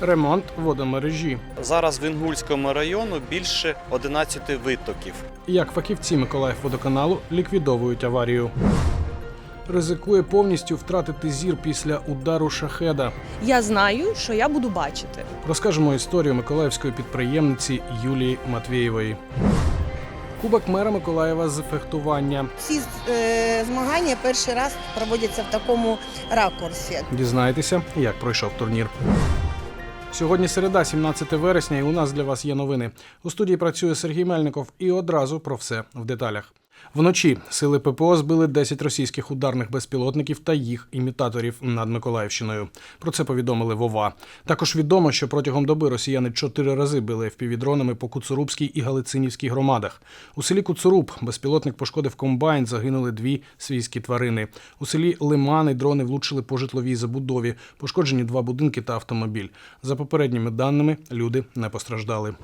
ремонт водомережі. Зараз в Інгульському району більше 11 витоків. Як фахівці Миколаївводоканалу ліквідовують аварію. Ризикує повністю втратити зір після удару шахеда. Я знаю, що я буду бачити. Розкажемо історію миколаївської підприємниці Юлії Матвєєвої. Кубок мера Миколаєва з фехтування. Ці е, змагання перший раз проводяться в такому ракурсі. Дізнаєтеся, як пройшов турнір. Сьогодні середа, 17 вересня, і у нас для вас є новини. У студії працює Сергій Мельников і одразу про все в деталях. Вночі сили ППО збили 10 російських ударних безпілотників та їх імітаторів над Миколаївщиною. Про це повідомили Вова. Також відомо, що протягом доби росіяни чотири рази били впівдронами по Куцурубській і Галицинівській громадах. У селі Куцуруб безпілотник пошкодив комбайн, загинули дві свійські тварини. У селі Лимани дрони влучили по житловій забудові, пошкоджені два будинки та автомобіль. За попередніми даними, люди не постраждали.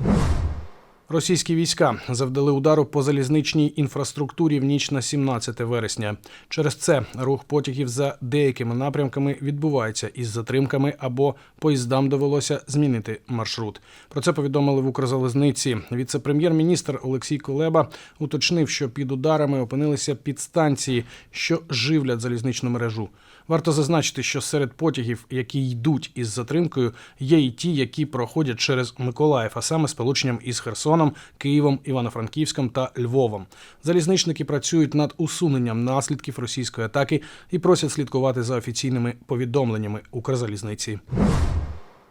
Російські війська завдали удару по залізничній інфраструктурі в ніч на 17 вересня. Через це рух потягів за деякими напрямками відбувається із затримками або поїздам довелося змінити маршрут. Про це повідомили в Укрзалізниці. Віце-прем'єр-міністр Олексій Кулеба уточнив, що під ударами опинилися підстанції, що живлять залізничну мережу. Варто зазначити, що серед потягів, які йдуть із затримкою, є і ті, які проходять через Миколаїв, а саме сполученням із Херсоном, Києвом, Івано-Франківськом та Львовом. Залізничники працюють над усуненням наслідків російської атаки і просять слідкувати за офіційними повідомленнями Укрзалізниці.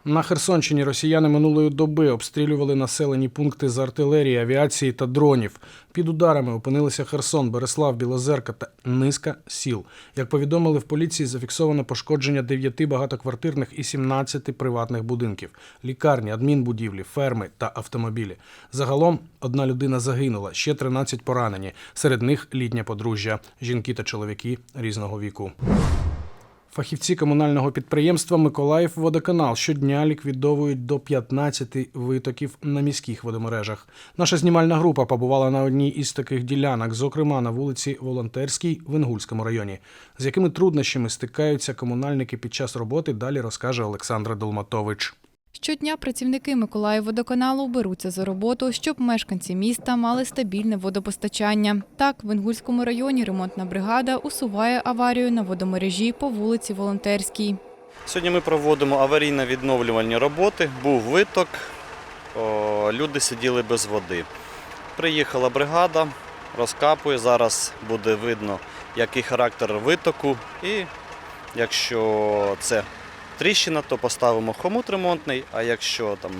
На Херсонщині росіяни минулої доби обстрілювали населені пункти з артилерії, авіації та дронів. Під ударами опинилися Херсон, Береслав, Білозерка та низка сіл. Як повідомили в поліції, зафіксовано пошкодження 9 багатоквартирних і 17 приватних будинків, лікарні, адмінбудівлі, ферми та автомобілі. Загалом одна людина загинула, ще 13 поранені. Серед них літнє подружжя, жінки та чоловіки різного віку. Фахівці комунального підприємства Миколаїв Водоканал щодня ліквідовують до 15 витоків на міських водомережах. Наша знімальна група побувала на одній із таких ділянок, зокрема на вулиці Волонтерській в Інгульському районі. З якими труднощами стикаються комунальники під час роботи, далі розкаже Олександра Долматович. Щодня працівники Миколаївводоканалу беруться за роботу, щоб мешканці міста мали стабільне водопостачання. Так, в Інгульському районі ремонтна бригада усуває аварію на водомережі по вулиці Волонтерській. Сьогодні ми проводимо аварійно-відновлювальні роботи. Був виток, люди сиділи без води. Приїхала бригада, розкапує. Зараз буде видно, який характер витоку. І якщо це тріщина, то поставимо хомут ремонтний, а якщо там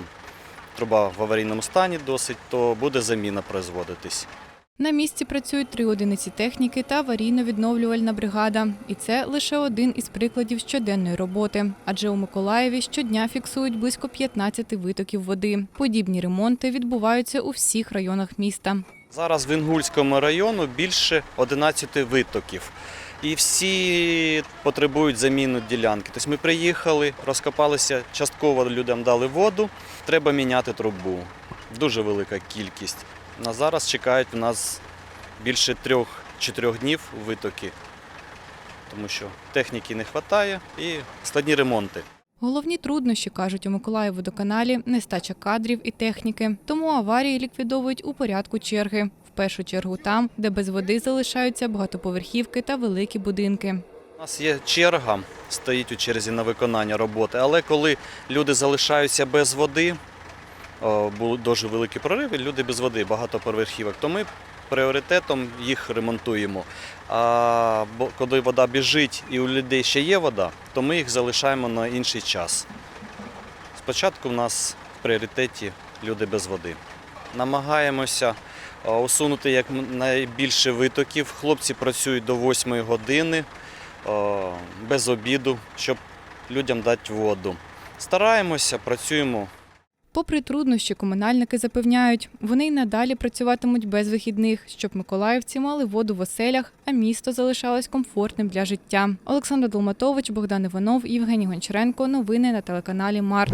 труба в аварійному стані досить, то буде заміна производитись. На місці працюють три одиниці техніки та аварійно-відновлювальна бригада. І це лише один із прикладів щоденної роботи. Адже у Миколаєві щодня фіксують близько 15 витоків води. Подібні ремонти відбуваються у всіх районах міста. Зараз в Інгульському району більше 11 витоків. І всі потребують заміну ділянки. Тобто ми приїхали, розкопалися, частково людям дали воду, треба міняти трубу. Дуже велика кількість. На зараз чекають в нас більше трьох-чотирьох днів витоки, тому що техніки не вистачає і складні ремонти. Головні труднощі, кажуть у Миколаївводоканалі, нестача кадрів і техніки. Тому аварії ліквідовують у порядку черги. Першу чергу там, де без води залишаються багатоповерхівки та великі будинки. У нас є черга, стоїть у черзі на виконання роботи, але коли люди залишаються без води, були дуже великі прориви, люди без води, багато поверхівок, то ми пріоритетом їх ремонтуємо. А коли вода біжить і у людей ще є вода, то ми їх залишаємо на інший час. Спочатку в нас в пріоритеті люди без води. Намагаємося усунути як найбільше витоків. Хлопці працюють до 8 години без обіду, щоб людям дати воду. Стараємося, працюємо Попри труднощі, комунальники запевняють, вони й надалі працюватимуть без вихідних, щоб миколаївці мали воду в оселях, а місто залишалось комфортним для життя. Олександр Долматович, Богдан Іванов, Євгеній Гончаренко. Новини на телеканалі Март.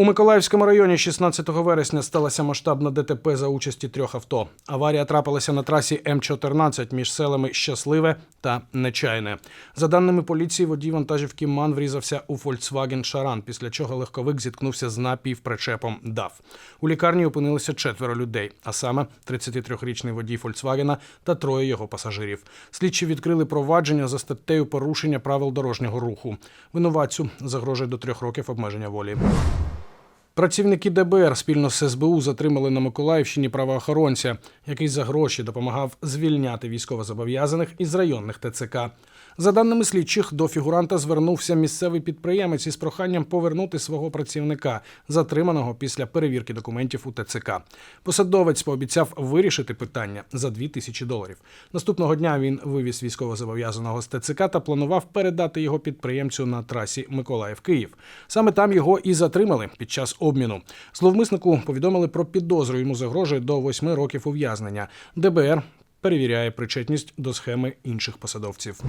У Миколаївському районі 16 вересня сталося масштабна ДТП за участі трьох авто. Аварія трапилася на трасі М14 між селами Щасливе та Нечайне. За даними поліції, водій вантажівки МАН врізався у Volkswagen Шаран, після чого легковик зіткнувся з напівпричепом ДАФ. У лікарні опинилися четверо людей, а саме 33-річний водій Volkswagen та троє його пасажирів. Слідчі відкрили провадження за статтею порушення правил дорожнього руху. Винуватцю загрожує до трьох років обмеження волі. Працівники ДБР спільно з СБУ затримали на Миколаївщині правоохоронця, який за гроші допомагав звільняти військовозобов'язаних із районних ТЦК. За даними слідчих, до фігуранта звернувся місцевий підприємець із проханням повернути свого працівника, затриманого після перевірки документів у ТЦК. Посадовець пообіцяв вирішити питання за 2 тисячі доларів. Наступного дня він вивіз військовозобов'язаного з ТЦК та планував передати його підприємцю на трасі Миколаїв-Київ. Саме там його і затримали під час обміну. Зловмиснику повідомили про підозру. Йому загрожує до восьми років ув'язнення. ДБР перевіряє причетність до схеми інших посадовців.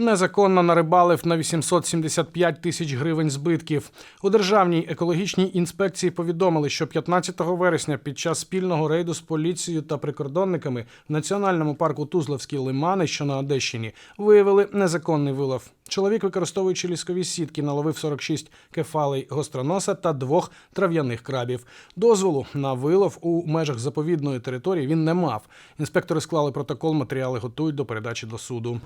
Незаконно нарибалив на 875 тисяч гривень збитків. У державній екологічній інспекції повідомили, що 15 вересня під час спільного рейду з поліцією та прикордонниками в національному парку Тузловські лимани, що на Одещині, виявили незаконний вилов. Чоловік, використовуючи ліскові сітки, наловив 46 кефалей гостроноса та двох трав'яних крабів. Дозволу на вилов у межах заповідної території він не мав. Інспектори склали протокол, матеріали готують до передачі до суду.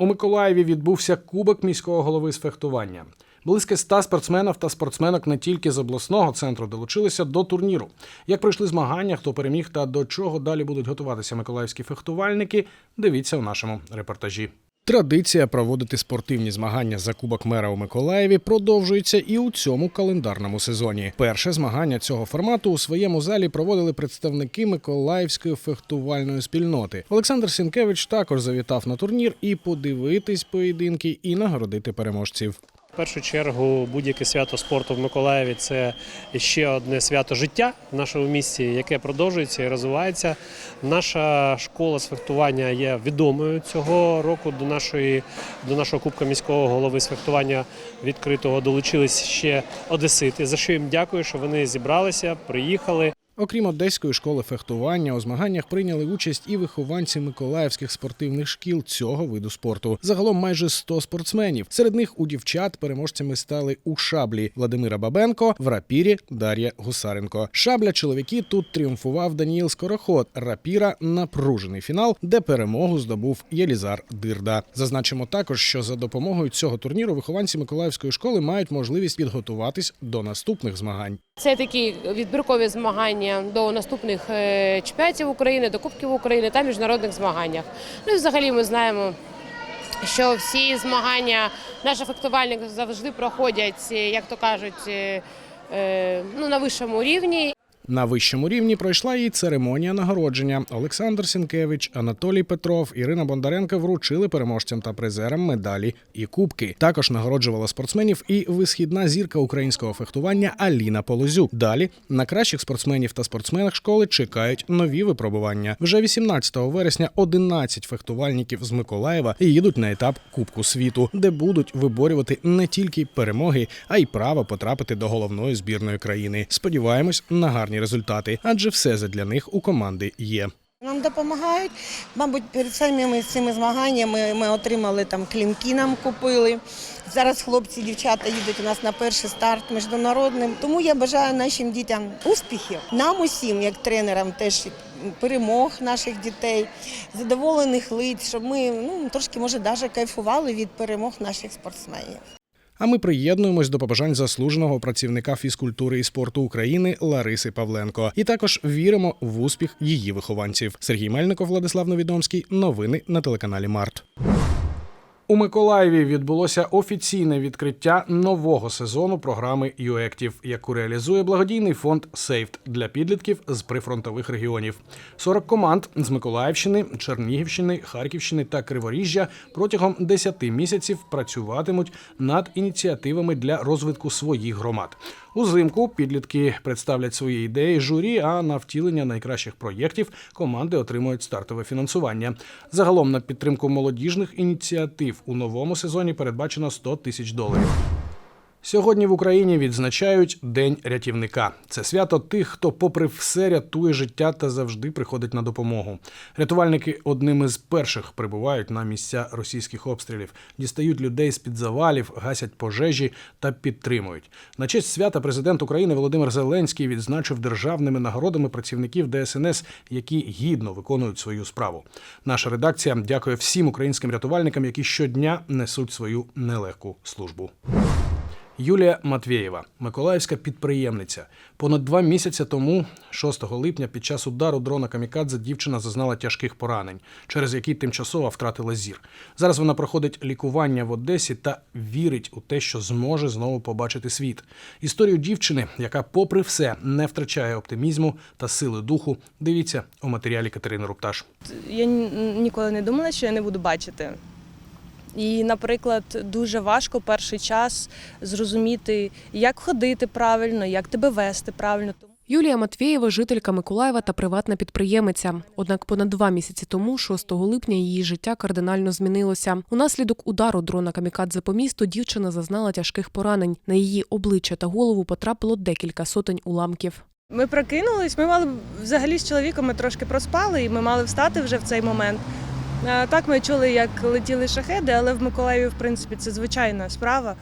У Миколаєві відбувся кубок міського голови з фехтування. Близько ста спортсменів та спортсменок не тільки з обласного центру долучилися до турніру. Як пройшли змагання, хто переміг та до чого далі будуть готуватися миколаївські фехтувальники, дивіться у нашому репортажі. Традиція проводити спортивні змагання за Кубок мера у Миколаєві продовжується і у цьому календарному сезоні. Перше змагання цього формату у своєму залі проводили представники Миколаївської фехтувальної спільноти. Олександр Сінкевич також завітав на турнір і подивитись поєдинки і нагородити переможців. Першу чергу будь-яке свято спорту в Миколаєві це ще одне свято життя в нашому місті, яке продовжується і розвивається. Наша школа з фехтування є відомою цього року. До нашої до нашого кубка міського голови з фехтування відкритого долучились ще одесити. За що їм дякую, що вони зібралися, приїхали. Окрім одеської школи фехтування, у змаганнях прийняли участь і вихованці миколаївських спортивних шкіл цього виду спорту. Загалом майже 100 спортсменів. Серед них у дівчат переможцями стали у шаблі Владимира Бабенко, в рапірі Дар'я Гусаренко. Шабля чоловіки тут тріумфував Даніїл Скороход. Рапіра напружений фінал, де перемогу здобув Єлізар Дирда. Зазначимо також, що за допомогою цього турніру вихованці Миколаївської школи мають можливість підготуватись до наступних змагань. Це такі відбіркові змагання до наступних е, чемпіонатів України, до Кубків України та міжнародних змаганнях. Ну взагалі ми знаємо. Що всі змагання наші фехтувальники завжди проходять, е, як то кажуть, е, ну на вищому рівні. На вищому рівні пройшла і церемонія нагородження. Олександр Сінкевич, Анатолій Петров, Ірина Бондаренко вручили переможцям та призерам медалі і кубки. Також нагороджувала спортсменів і висхідна зірка українського фехтування Аліна Полозюк. Далі на кращих спортсменів та спортсменах школи чекають нові випробування. Вже 18 вересня 11 фехтувальників з Миколаєва їдуть на етап Кубку світу, де будуть виборювати не тільки перемоги, а й право потрапити до головної збірної країни. Сподіваємось на гарні результати, адже все задля них у команди є. Нам допомагають. Мабуть, перед самими цими змаганнями ми отримали там клімки, нам купили. Зараз хлопці, дівчата їдуть у нас на перший старт міжнародним. Тому я бажаю нашим дітям успіхів. Нам усім, як тренерам, теж перемог наших дітей, задоволених лиць, щоб ми ну трошки може навіть кайфували від перемог наших спортсменів. А ми приєднуємось до побажань заслуженого працівника фізкультури і спорту України Лариси Павленко. І також віримо в успіх її вихованців. Сергій Мельников, Владислав Новідомський. Новини на телеканалі Март. У Миколаєві відбулося офіційне відкриття нового сезону програми ЮЕКТів, яку реалізує благодійний фонд Сейфт для підлітків з прифронтових регіонів. 40 команд з Миколаївщини, Чернігівщини, Харківщини та Криворіжжя протягом 10 місяців працюватимуть над ініціативами для розвитку своїх громад. Узимку підлітки представлять свої ідеї журі, а на втілення найкращих проєктів команди отримують стартове фінансування. Загалом на підтримку молодіжних ініціатив у новому сезоні передбачено 100 тисяч доларів. Сьогодні в Україні відзначають День рятівника. Це свято тих, хто, попри все, рятує життя та завжди приходить на допомогу. Рятувальники одними з перших прибувають на місця російських обстрілів, дістають людей з під завалів, гасять пожежі та підтримують. На честь свята президент України Володимир Зеленський відзначив державними нагородами працівників ДСНС, які гідно виконують свою справу. Наша редакція дякує всім українським рятувальникам, які щодня несуть свою нелегку службу. Юлія Матвєєва, миколаївська підприємниця. Понад два місяці тому, 6 липня, під час удару дрона Камікадзе дівчина зазнала тяжких поранень, через які тимчасово втратила зір. Зараз вона проходить лікування в Одесі та вірить у те, що зможе знову побачити світ. Історію дівчини, яка, попри все, не втрачає оптимізму та сили духу. Дивіться у матеріалі Катерини Рупташ. Я ніколи не думала, що я не буду бачити. І, наприклад, дуже важко перший час зрозуміти, як ходити правильно, як тебе вести правильно. Юлія Матвєєва – жителька Миколаєва та приватна підприємиця. Однак понад два місяці тому, 6 липня, її життя кардинально змінилося. Унаслідок удару дрона камікадзе по місту дівчина зазнала тяжких поранень. На її обличчя та голову потрапило декілька сотень уламків. Ми прокинулись, ми мали взагалі з чоловіком ми трошки проспали, і ми мали встати вже в цей момент. Е, Так, ми чули, як летіли шахеди, але в Миколаєві, в принципі, це звичайна справа.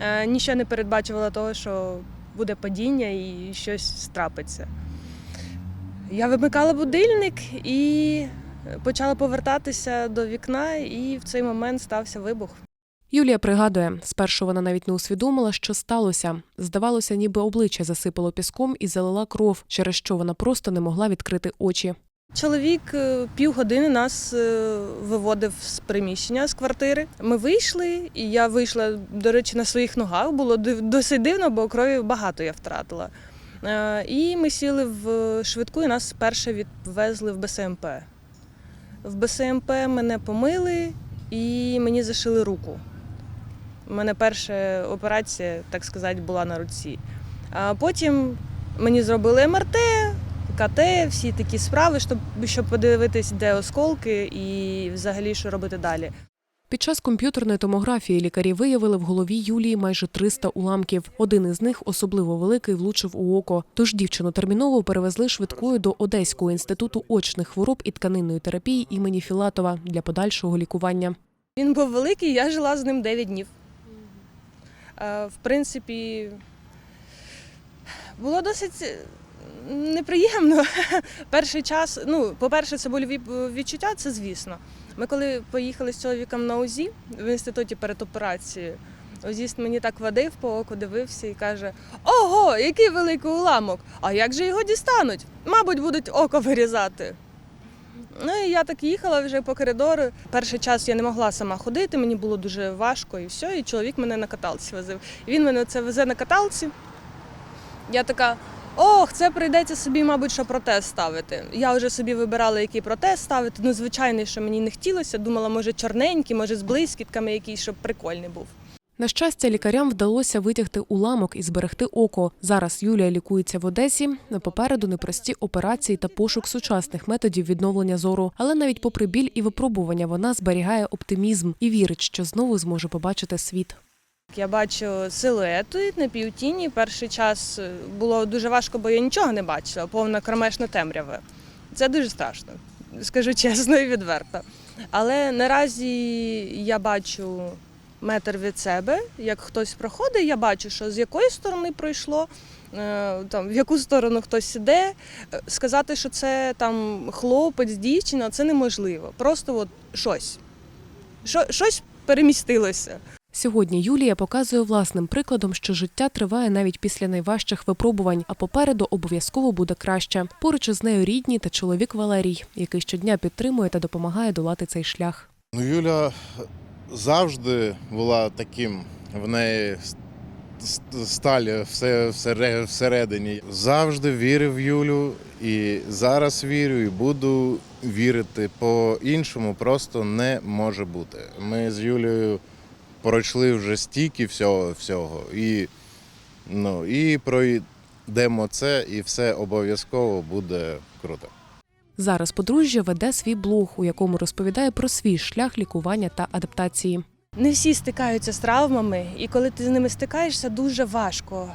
Е, Нічого не передбачувало того, що буде падіння і щось страпиться. Я вимикала будильник і почала повертатися до вікна, і в цей момент стався вибух. Юлія пригадує, спершу вона навіть не усвідомила, що сталося. Здавалося, ніби обличчя засипало піском і залила кров, через що вона просто не могла відкрити очі. Чоловік е, півгодини нас е, виводив з приміщення з квартири. Ми вийшли, і я вийшла, до речі, на своїх ногах. Було досить дивно, бо крові багато я втратила. Е, І ми сіли в швидку, і нас перше відвезли в БСМП. В БСМП мене помили і мені зашили руку. У мене перша операція, так сказати, була на руці. А потім мені зробили МРТ, КТ, всі такі справи, щоб, щоб подивитись, де осколки і взагалі що робити далі. Під час комп'ютерної томографії лікарі виявили в голові Юлії майже 300 уламків. Один із них особливо великий влучив у око. Тож дівчину терміново перевезли швидкою до Одеського інституту очних хвороб і тканинної терапії імені Філатова для подальшого лікування. Він був великий, я жила з ним 9 днів. Е, В принципі, було досить неприємно. Перший час, ну, по-перше, це больові відчуття, це звісно. Ми коли поїхали з чоловіком на УЗІ в інституті перед операцією, УЗІст мені так водив по оку, дивився і каже: Ого, який великий уламок! А як же його дістануть? Мабуть, будуть око вирізати. Ну і я так їхала вже по коридору. Перший час я не могла сама ходити, мені було дуже важко і все. І чоловік мене на каталці возив. І він мене це везе на каталці. Я така. Ох, це прийдеться собі, мабуть, що протез ставити. Я вже собі вибирала, який протез ставити. Ну, звичайний, що мені не хотілося. Думала, може, чорненький, може, з блискітками якийсь, щоб прикольний був. На щастя, лікарям вдалося витягти уламок і зберегти око. Зараз Юлія лікується в Одесі. Попереду непрості операції та пошук сучасних методів відновлення зору. Але навіть попри біль і випробування вона зберігає оптимізм і вірить, що знову зможе побачити світ. Я бачу силуети на півтіні. Перший час е, було дуже важко, бо я нічого не бачила, повна кромешна темрява. Це дуже страшно, скажу чесно і відверто. Але наразі я бачу метр від себе, як хтось проходить, я бачу, що з якої сторони пройшло, е, там, в яку сторону хтось іде. Е, Сказати, що це там хлопець, дівчина, це неможливо. Просто от щось. Щось перемістилося. Сьогодні Юлія показує власним прикладом, що життя триває навіть після найважчих випробувань, а попереду обов'язково буде краще. Поруч із нею рідні та чоловік Валерій, який щодня підтримує та допомагає долати цей шлях. Ну, Юля завжди була таким, в неї с- с- сталі все всередині. Завжди вірив в Юлю і зараз вірю, і буду вірити. По-іншому просто не може бути. Ми з Юлею пройшли вже стільки всього, всього і, ну, і пройдемо це, і все обов'язково буде круто. Зараз подружжя веде свій блог, у якому розповідає про свій шлях лікування та адаптації. Не всі стикаються з травмами, і коли ти з ними стикаєшся, дуже важко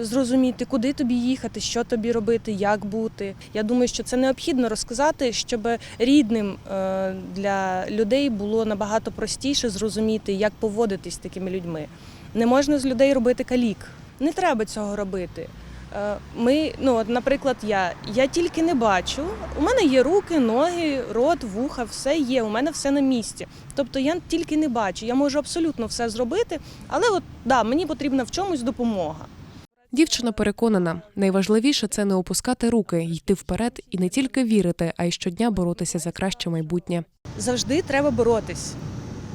зрозуміти, куди тобі їхати, що тобі робити, як бути. Я думаю, що це необхідно розказати, щоб рідним е, для людей було набагато простіше зрозуміти, як поводитись з такими людьми. Не можна з людей робити калік. Не треба цього робити. Е, Ми, ну, от, наприклад, я, я тільки не бачу. У мене є руки, ноги, рот, вуха, все є. У мене все на місці. Тобто я тільки не бачу. Я можу абсолютно все зробити, але от да, мені потрібна в чомусь допомога. Дівчина переконана, найважливіше це не опускати руки, йти вперед і не тільки вірити, а й щодня боротися за краще майбутнє. Завжди треба боротись.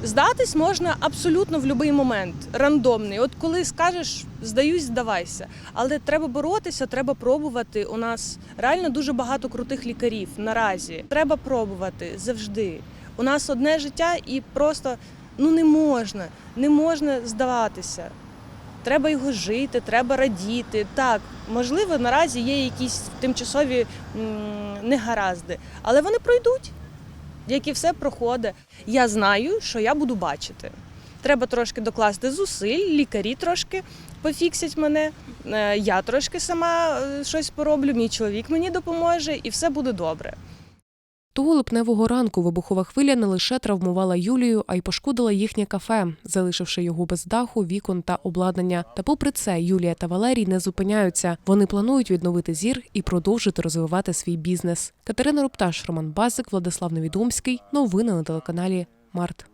Здатись можна абсолютно в будь-який момент, рандомний. От коли скажеш здаюсь, здавайся. Але треба боротися, треба пробувати. У нас реально дуже багато крутих лікарів наразі. Треба пробувати завжди. У нас одне життя і просто ну не можна, не можна здаватися. Треба його жити, треба радіти. Так, можливо, наразі є якісь тимчасові негаразди, але вони пройдуть як і все проходить. Я знаю, що я буду бачити. Треба трошки докласти зусиль, лікарі трошки пофіксять мене. е, Я трошки сама е, щось пороблю, мій чоловік мені допоможе, і все буде добре. Того липневого ранку вибухова хвиля не лише травмувала Юлію, а й пошкодила їхнє кафе, залишивши його без даху, вікон та обладнання. Та попри це, Юлія та Валерій не зупиняються. Вони планують відновити зір і продовжити розвивати свій бізнес. Катерина Рупташ, Роман Базик, Владислав Невідомський. Новини на телеканалі Март.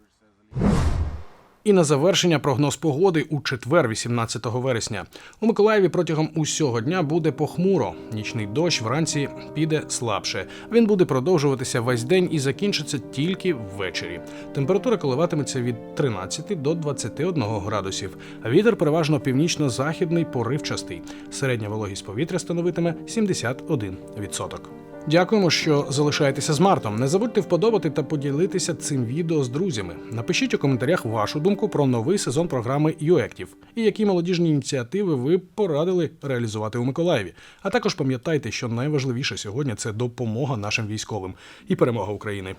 І на завершення прогноз погоди у четвер, 18 вересня. У Миколаєві протягом усього дня буде похмуро. Нічний дощ вранці піде слабше. Він буде продовжуватися весь день і закінчиться тільки ввечері. Температура коливатиметься від 13 до 21 градусів. Вітер переважно північно-західний поривчастий. Середня вологість повітря становитиме 71%. Дякуємо, що залишаєтеся з Мартом. Не забудьте вподобати та поділитися цим відео з друзями. Напишіть у коментарях вашу думку про новий сезон програми «ЮЕКТІВ» і які молодіжні ініціативи ви порадили реалізувати у Миколаєві. А також пам'ятайте, що найважливіше сьогодні це допомога нашим військовим і перемога України.